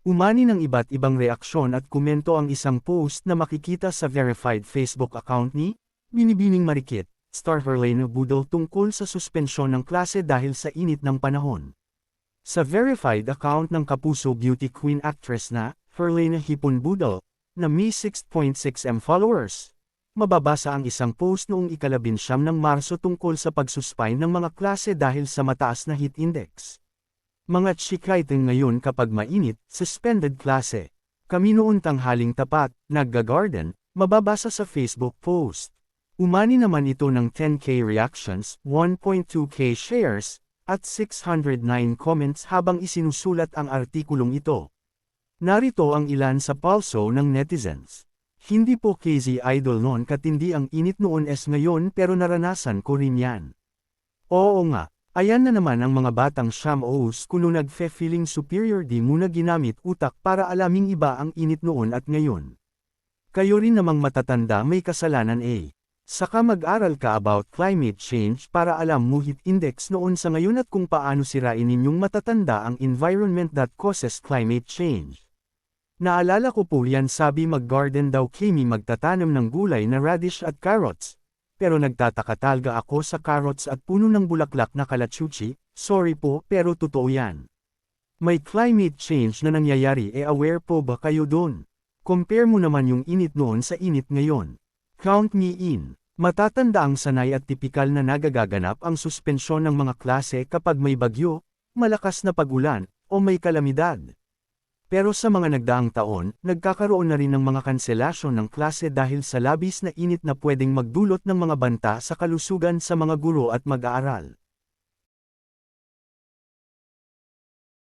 Umani ng iba't ibang reaksyon at komento ang isang post na makikita sa verified Facebook account ni Binibining Marikit, Star Verleno Budol tungkol sa suspensyon ng klase dahil sa init ng panahon. Sa verified account ng Kapuso Beauty Queen actress na Verlena Hipon Budol, na may 6.6m followers, mababasa ang isang post noong ikalabinsyam ng Marso tungkol sa pagsuspine ng mga klase dahil sa mataas na heat index. Mga chikaitin ngayon kapag mainit, suspended klase. Kami noon tanghaling tapat, nagga-garden, mababasa sa Facebook post. Umani naman ito ng 10k reactions, 1.2k shares, at 609 comments habang isinusulat ang artikulong ito. Narito ang ilan sa palso ng netizens. Hindi po KZ idol noon katindi ang init noon es ngayon pero naranasan ko rin yan. Oo nga, ayan na naman ang mga batang Sham O's kuno nagfe-feeling superior di muna ginamit utak para alaming iba ang init noon at ngayon. Kayo rin namang matatanda may kasalanan eh. Saka mag-aral ka about climate change para alam mo heat index noon sa ngayon at kung paano sirain ninyong matatanda ang environment that causes climate change. Naalala ko po yan sabi mag-garden daw Kimi magtatanam ng gulay na radish at carrots. Pero nagtataka talaga ako sa carrots at puno ng bulaklak na kalachuchi, sorry po pero totoo yan. May climate change na nangyayari e aware po ba kayo doon? Compare mo naman yung init noon sa init ngayon. Count me in. Matatanda ang sanay at tipikal na nagagaganap ang suspensyon ng mga klase kapag may bagyo, malakas na pagulan, o may kalamidad. Pero sa mga nagdaang taon, nagkakaroon na rin ng mga kanselasyon ng klase dahil sa labis na init na pwedeng magdulot ng mga banta sa kalusugan sa mga guro at mag-aaral.